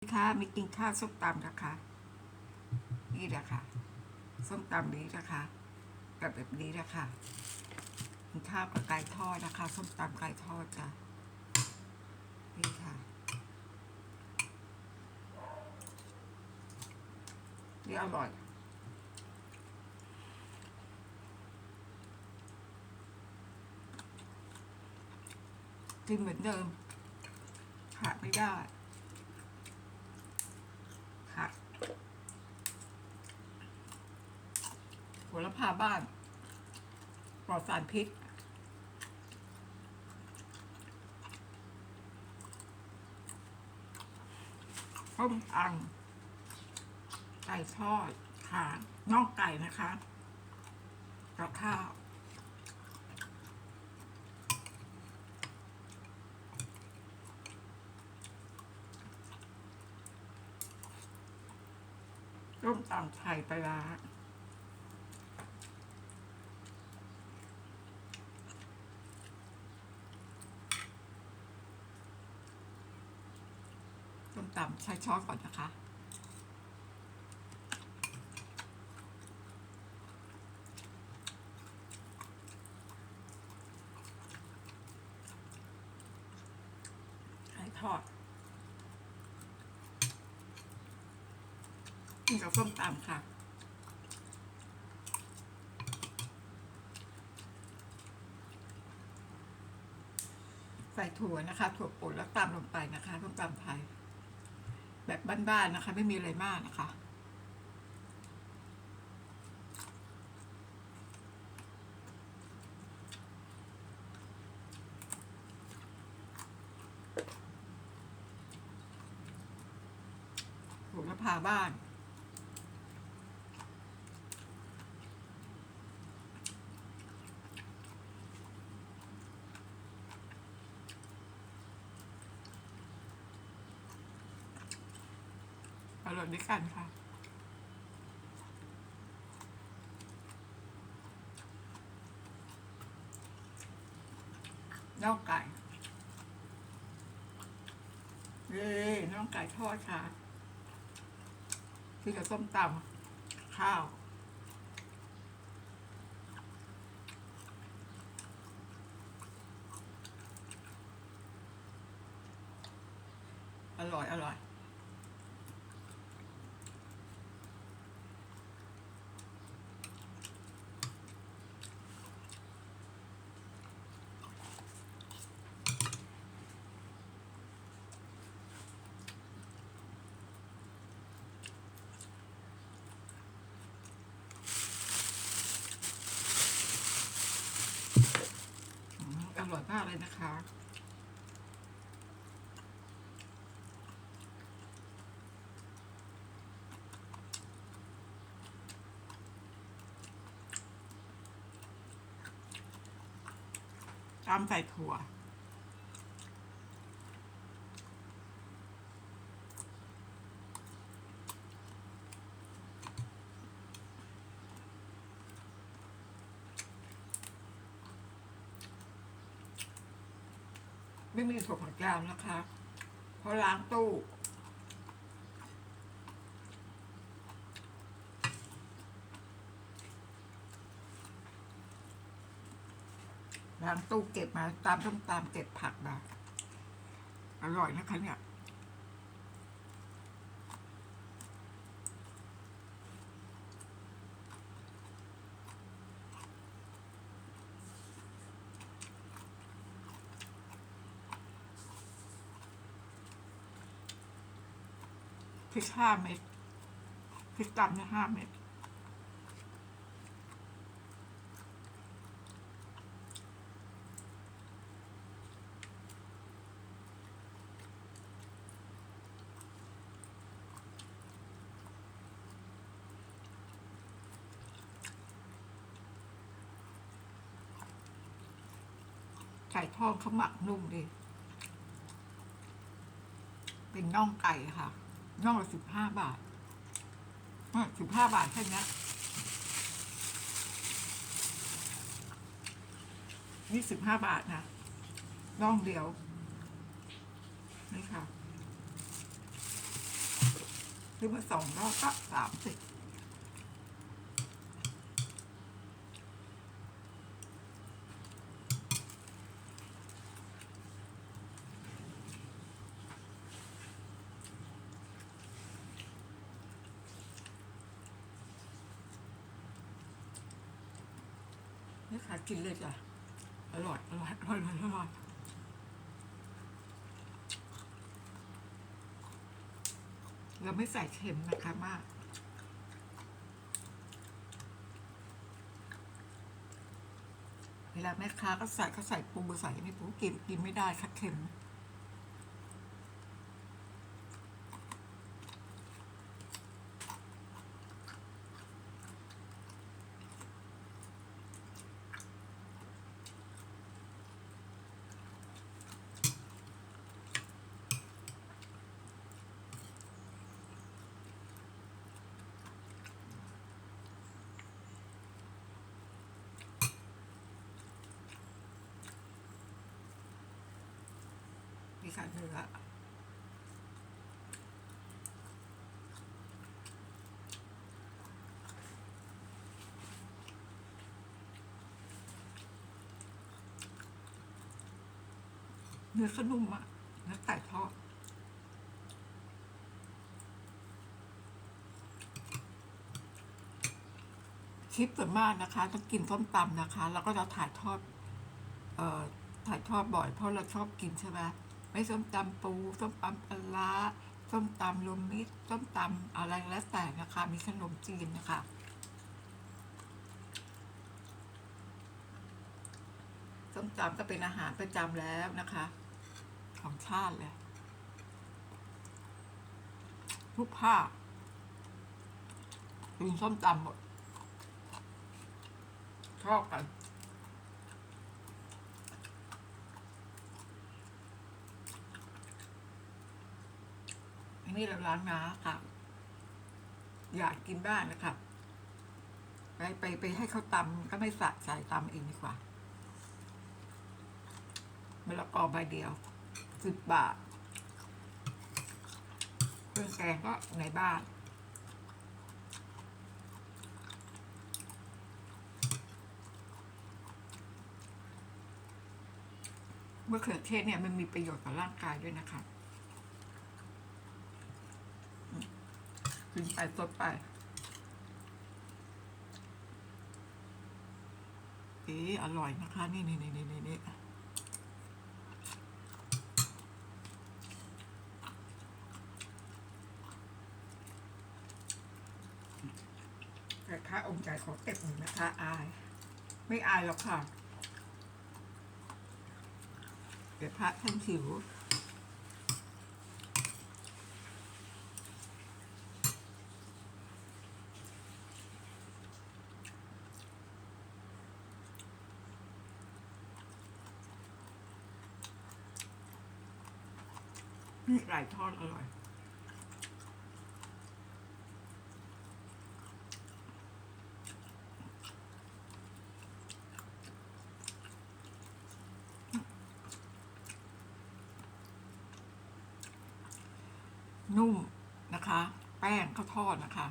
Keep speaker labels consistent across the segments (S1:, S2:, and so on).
S1: ค่ะม่กินข้าวส้มตำนะคะ นี่แหละค่ะส้มตำนี้นะคะแบบแบบนี้แหละคะกินข้าวกับไก่ทอดนะคะส้มตำไก่ทอดจ้ะนี่ค่ะนี่อร่อยกินเหมือนเดิมขาดไม่ได้ค่ะหัว ลพาบ้าน ปลอดสารพิษต้มอัง ไก่ทอดค่ะน่องไก่นะคะกับข้าวต้มตำไทยปลา ตำใช้ช้อนก่อนนะคะไก่ทอดกินกับส้มตำค่ะใส่ถั่วนะคะ ถั่วป่นแล้วตำลงไปนะคะส้มตำไทย แบบบ้านๆนะคะ ไม่มีอะไรมากนะคะ โหระพาบ้าน ร่อยด้วยกันค่ะ น่องไก่ เย้น่องไก่ทอดค่ะที่กับส้มตำข้าวอร่อย อร่อย อืมอร่อยมาก เลยนะคะ ตามใส่ถั่ว ไม่มีถั่วฝักยาวนะคะเพราะล้างตู้ล้างตู้เก็บมาตามต้องตามเก็บผักมาอร่อยนะคะเนี่ย พริกห้าเม็ดพริกดำเนี่ยห้าเม็ดไก่ทอดเขาหมักนุ่มดี เป็นน่องไก่ค่ะ ย่องละสิบห้าบาทสิบห้าบาทแค่นี้ยนี่สิบห้าบาทนะน่องเดียว นี่ค่ะซื้อมาสองรอบก็สามสิบ กินเลยจ้ะอร่อยอร่อยอร่อยอร่อยอร่อยเราไม่ใส่เค็มนะคะมากเวลาแม่ค้าก็ใส่ก็ใส่ปูใส่ไม่ปูกินกินไม่ได้ค่ะเค็ม มีขาเนื้อเนื้อขนุ่มอะเนื้อไก่ทอดคลิปส่วนมากนะคะต้องกินส้มตำนะคะ แล้วก็จะถ่ายทอด เอ่อ ถ่ายทอดบ่อยเพราะเราชอบกินใช่ไหม ไม่ส้มตำปู ส้มตำปลาส้มตำรวมมิตรส้มตำอะไรแล้วแต่นะคะ มีขนมจีนนะคะส้มตำก็เป็นอาหารประจำแล้วนะคะ ของชาติเลยทุกภาคกินส้มตำหมดชอบกัน นนี้เราล้างน้าค่ะ อยากกินบ้างนะครับ ไปไปไปให้เขาตำก็ไม่สะใจตำเองดีกว่ามะละกอใบเดียวสิบบาทเครื่องแกงก็ในบ้านมะเขือเทศเนี่ยมันมีประโยชน์ต่อร่างกายด้วยนะคะ กินไปสดไปเอ๊อร่อยนะคะ นี่นี่นี่นี่นี่นี่แต่ค่าองค์ใจขอเก็บหนึ่งนะคะ อาย ไม่อายหรอกค่ะ เดี๋ยวพระท่านหิว นี่ไก่ทอดอร่อย นุ่มนะคะ แป้งข้าวทอดนะคะ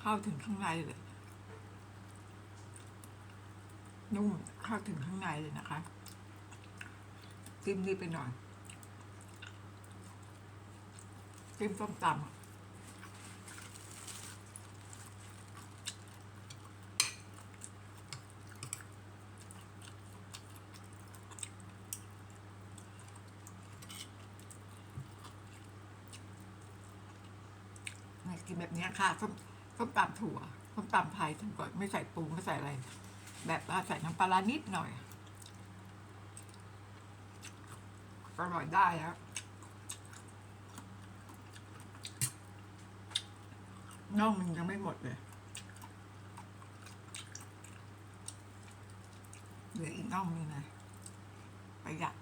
S1: เข้าถึงข้างในเลย นุ่มเข้าถึงข้างในเลยนะคะ จิ้มนี่ไปหน่อย จิ้มส้มตำเนี่ยกินแบบนี้ค่ะส้มส้มตำถั่วส้มตำไทยทั้งก่อนไม่ใส่ปรุงไม่ใส่อะไร แบบว่าใส่น้ำปลานิดหน่อยก็อร่อยได้แล้ว น่องมันยังไม่หมดเลยเหลืออีกน่องนึงนะประหยัด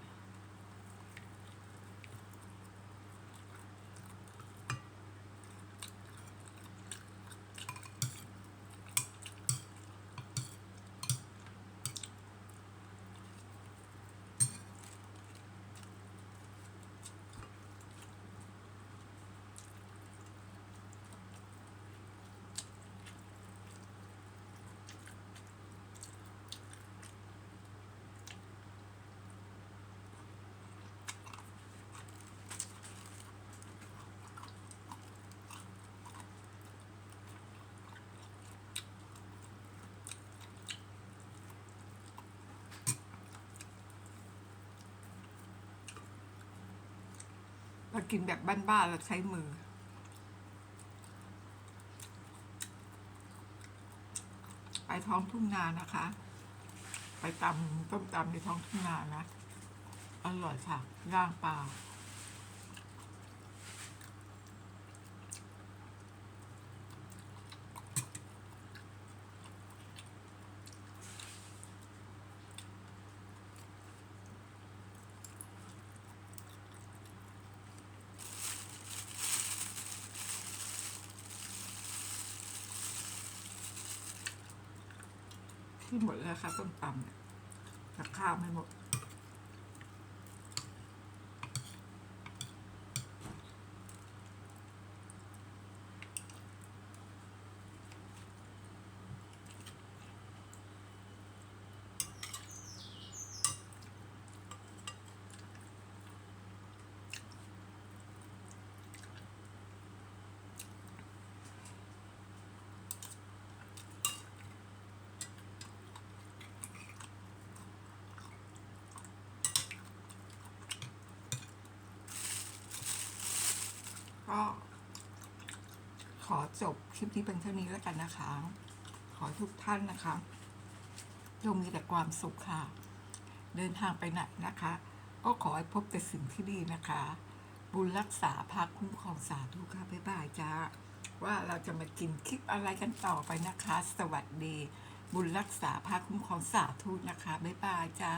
S1: กินแบบบ้านๆเราใช้มือ ไปท้องทุ่งนานะคะ ไปตำต้มตำในท้องทุ่งนานะ อร่อยค่ะย่างปลา ที่หมดแล้วค่ะต้มตำเนี่ยข้าวไม่หมด ก็ ขอจบคลิปนี้เป็นเท่านี้แล้วกันนะคะ ขอทุกท่านนะคะจงมีแต่ความสุขค่ะ เดินทางไปไหนนะคะ ก็ขอให้พบแต่สิ่งที่ดีนะคะ บุญรักษาพาคุ้มครองสาธุค่ะบ๊ายบายจ้าว่าเราจะมากินคลิปอะไรกันต่อไปนะคะ สวัสดี บุญรักษาพาคุ้มครองสาธุนะคะบ๊ายบายจ้า